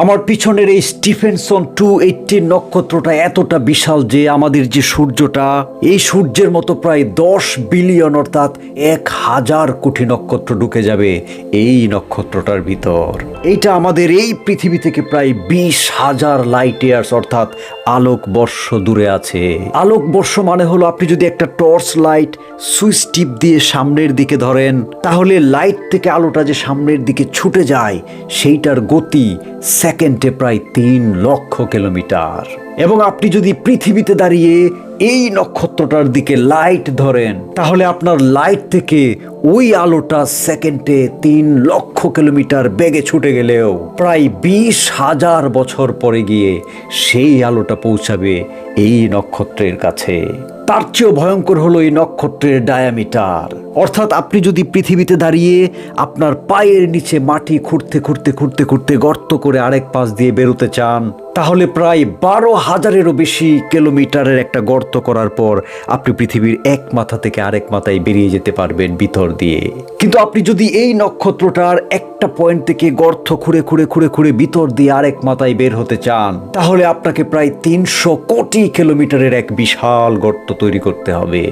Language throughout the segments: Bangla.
আমার পিছনের এই স্টিফেনসন টু এইটটি নক্ষত্রটা এতটা বিশাল যে আমাদের যে সূর্যটা, এই সূর্যের মতো প্রায় দশ বিলিয়ন অর্থাৎ এক হাজার কোটি নক্ষত্র ঢুকে যাবে এই নক্ষত্রটার ভিতর। এইটা আমাদের এই পৃথিবী থেকে প্রায় বিশ হাজার লাইট ইয়ার্স অর্থাৎ আলোক বর্ষ দূরে আছে। আলোক বর্ষ মানে হলো আপনি যদি একটা টর্চ লাইট সুইচ টিপ দিয়ে সামনের দিকে ধরেন, তাহলে লাইট থেকে আলোটা যে সামনের দিকে ছুটে যায়, সেইটার গতি সেকেন্ডে প্রায় তিন লক্ষ কিলোমিটার। এবং আপনি যদি পৃথিবীতে দাঁড়িয়ে এই নক্ষত্রটার দিকে লাইট ধরেন, তাহলে আপনার লাইট থেকে ওই আলোটা সেকেন্ডে তিন লক্ষ কিলোমিটার বেগে ছুটে গেলেও প্রায় বিশ হাজার বছর পরে গিয়ে সেই আলোটা পৌঁছাবে এই নক্ষত্রের কাছে। তার চেয়েও ভয়ঙ্কর হলো এই নক্ষত্রের ডায়ামিটার অর্থাৎ আপনি যদি পৃথিবীতে দাঁড়িয়ে আপনার পায়ের নিচে মাটি খুঁড়তে খুঁড়তে খুঁড়তে খুঁড়তে গর্ত করে আরেক পাশ দিয়ে বেরোতে চান তাহলে প্রায় বারো হাজারেরও বেশি কিলোমিটারের একটা গর্ত করার পর আপনি পৃথিবীর এক মাথা থেকে আরেক মাথায় বেরিয়ে যেতে পারবেন ভিতর দিয়ে। কিন্তু আপনি যদি এই নক্ষত্রটার একটা পয়েন্ট থেকে গর্ত খুঁড়ে খুঁড়ে খুঁড়ে খুঁড়ে ভিতর দিয়ে আরেক মাথায় বের হতে চান, তাহলে আপনাকে প্রায় তিনশো কোটি কিলোমিটারের এক বিশাল গর্ত তৈরি করতে হবে।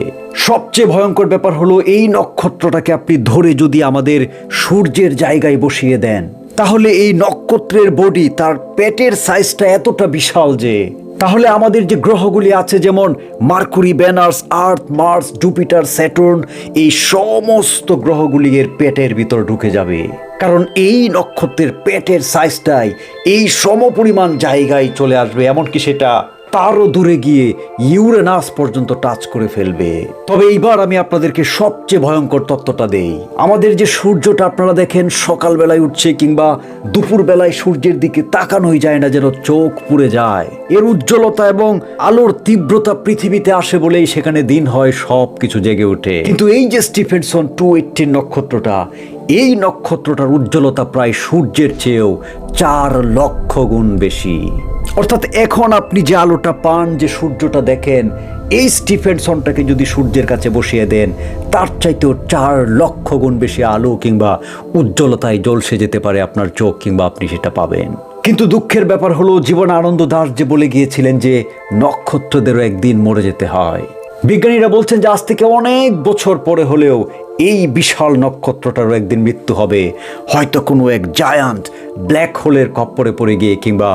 সবচেয়ে ভয়ঙ্কর ব্যাপার হলো এই নক্ষত্রটাকে আপনি ধরে যদি আমাদের সূর্যের জায়গায় বসিয়ে দেন তাহলে এই নক্ষত্রের বডি তার পেটের সাইজটা এতটা বিশাল যে। তাহলে আমাদের যে গ্রহগুলি আছে যেমন Mercury banners Earth, Mars, Jupiter, Saturn, এই সমস্ত গ্রহগুলি এর পেটের ভিতর ঢুকে যাবে। কারণ এই নক্ষত্রের পেটের সাইজটাই এই সমপরিমাণ জায়গায় চলে আসবে, এমনকি সেটা তারও দূরে গিয়ে ইউরেনাস পর্যন্ত টাচ করে ফেলবে। তবে এইবার আমি আপনাদেরকে সবচেয়ে ভয়ঙ্কর তত্ত্বটা দেই। আমাদের যে সূর্যটা আপনারা দেখেন, সকালবেলায় উঠছে কিংবা দুপুরবেলায় সূর্যের দিকে তাকানোই যায় না যেন চোখ পুড়ে যায়। এর উজ্জ্বলতা এবং আলোর তীব্রতা পৃথিবীতে আসে বলেই সেখানে দিন হয় সব কিছু জেগে ওঠে। কিন্তু এই যে স্টিফেনসন টু এইটিন নক্ষত্রটা এই নক্ষত্রটার উজ্জ্বলতা প্রায় সূর্যের চেয়েও চার লক্ষ গুণ বেশি। অর্থাৎ এখন আপনি যে আলোটা পান, যে সূর্যটা দেখেন, এই স্টিফেনসনটাকে যদি সূর্যের কাছে বসিয়ে দেন, তার চাইতেও চার লক্ষ গুণ বেশি আলো কিংবা উজ্জ্বলতায় জলসে যেতে পারে আপনার চোখ কিংবা আপনি সেটা পাবেন। কিন্তু দুঃখের ব্যাপার হলো, জীবন আনন্দ দাস যে বলে গিয়েছিলেন যে নক্ষত্রদেরও একদিন মরে যেতে হয়। বিজ্ঞানীরা বলছেন যে আজ থেকে অনেক বছর পরে হলেও এই বিশাল নক্ষত্রটারও একদিন মৃত্যু হবে। হয়তো কোনো এক জায়ান্ট ব্ল্যাক হোলের কপ্পরে পড়ে গিয়ে কিংবা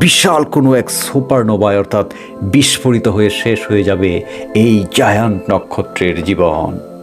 বিশাল কোনো এক সুপারনোভায় অর্থাৎ বিস্ফোরিত হয়ে শেষ হয়ে যাবে এই জায়ান্ট নক্ষত্রের জীবন।